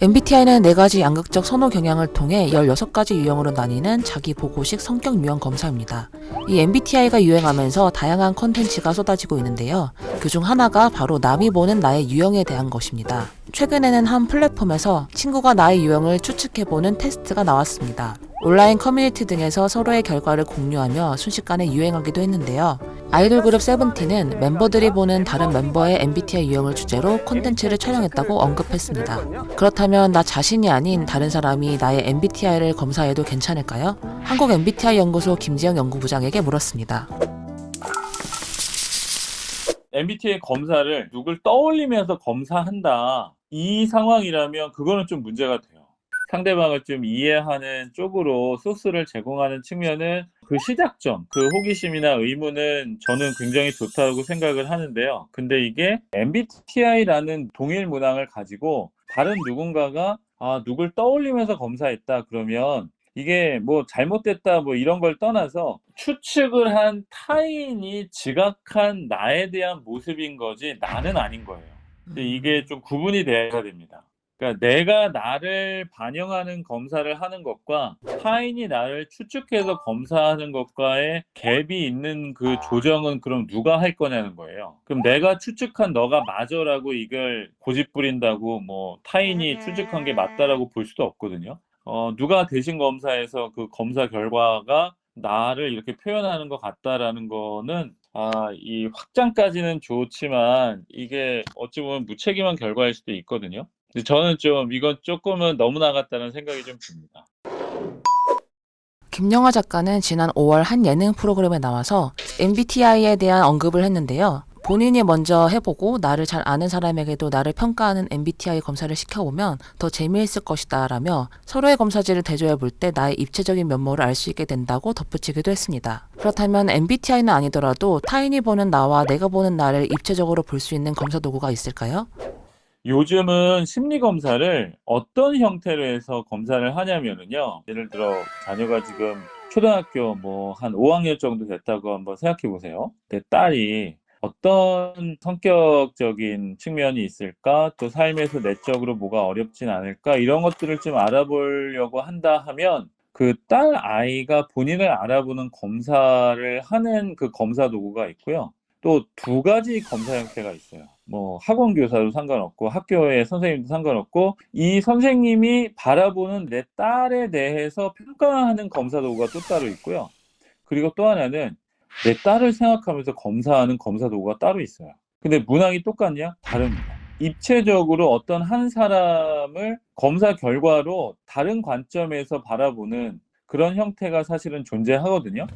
MBTI는 4가지 양극적 선호 경향을 통해 16가지 유형으로 나뉘는 자기 보고식 성격 유형 검사입니다. 이 MBTI가 유행하면서 다양한 컨텐츠가 쏟아지고 있는데요. 그중 하나가 바로 남이 보는 나의 유형에 대한 것입니다. 최근에는 한 플랫폼에서 친구가 나의 유형을 추측해보는 테스트가 나왔습니다. 온라인 커뮤니티 등에서 서로의 결과를 공유하며 순식간에 유행하기도 했는데요. 아이돌 그룹 세븐틴은 멤버들이 보는 다른 멤버의 MBTI 유형을 주제로 콘텐츠를 촬영했다고 언급했습니다. 그렇다면 나 자신이 아닌 다른 사람이 나의 MBTI를 검사해도 괜찮을까요? 한국 MBTI 연구소 김지영 연구부장에게 물었습니다. MBTI 검사를 누굴 떠올리면서 검사한다. 이 상황이라면 그거는 좀 문제가 돼요. 상대방을 좀 이해하는 쪽으로 소스를 제공하는 측면은 그 시작점, 그 호기심이나 의문은 저는 굉장히 좋다고 생각을 하는데요. 근데 이게 MBTI라는 동일 문항을 가지고 다른 누군가가 아, 누굴 떠올리면서 검사했다 그러면 이게 뭐 잘못됐다 뭐 이런 걸 떠나서 추측을 한 타인이 지각한 나에 대한 모습인 거지 나는 아닌 거예요. 근데 이게 좀 구분이 돼야 됩니다. 그러니까 내가 나를 반영하는 검사를 하는 것과 타인이 나를 추측해서 검사하는 것과의 갭이 있는 그 조정은 그럼 누가 할 거냐는 거예요. 그럼 내가 추측한 너가 맞아라고 이걸 고집 부린다고 뭐 타인이 추측한 게 맞다라고 볼 수도 없거든요. 어, 누가 대신 검사에서 그 검사 결과가 나를 이렇게 표현하는 것 같다라는 거는 아, 이 확장까지는 좋지만 이게 어찌 보면 무책임한 결과일 수도 있거든요. 근데 저는 좀 이건 조금은 너무 나갔다는 생각이 좀 듭니다. 김영하 작가는 지난 5월 한 예능 프로그램에 나와서 MBTI에 대한 언급을 했는데요. 본인이 먼저 해보고 나를 잘 아는 사람에게도 나를 평가하는 MBTI 검사를 시켜보면 더 재미있을 것이다 라며 서로의 검사지를 대조해 볼 때 나의 입체적인 면모를 알 수 있게 된다고 덧붙이기도 했습니다. 그렇다면 MBTI는 아니더라도 타인이 보는 나와 내가 보는 나를 입체적으로 볼 수 있는 검사 도구가 있을까요? 요즘은 심리 검사를 어떤 형태로 해서 검사를 하냐면은요. 예를 들어 자녀가 지금 초등학교 뭐 한 5학년 정도 됐다고 한번 생각해 보세요. 내 딸이 어떤 성격적인 측면이 있을까? 또 삶에서 내적으로 뭐가 어렵진 않을까? 이런 것들을 좀 알아보려고 한다 하면 그 딸 아이가 본인을 알아보는 검사를 하는 그 검사 도구가 있고요. 또 두 가지 검사 형태가 있어요. 뭐 학원 교사도 상관없고 학교의 선생님도 상관없고 이 선생님이 바라보는 내 딸에 대해서 평가하는 검사 도구가 또 따로 있고요. 그리고 또 하나는 내 딸을 생각하면서 검사하는 검사 도구가 따로 있어요. 근데 문항이 똑같냐? 다릅니다. 입체적으로 어떤 한 사람을 검사 결과로 다른 관점에서 바라보는 그런 형태가 사실은 존재하거든요.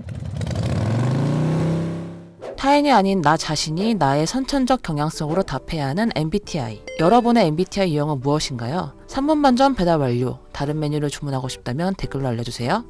타인이 아닌 나 자신이 나의 선천적 경향성으로 답해야 하는 MBTI. 여러분의 MBTI 유형은 무엇인가요? 3분 만점 배달 완료. 다른 메뉴를 주문하고 싶다면 댓글로 알려주세요.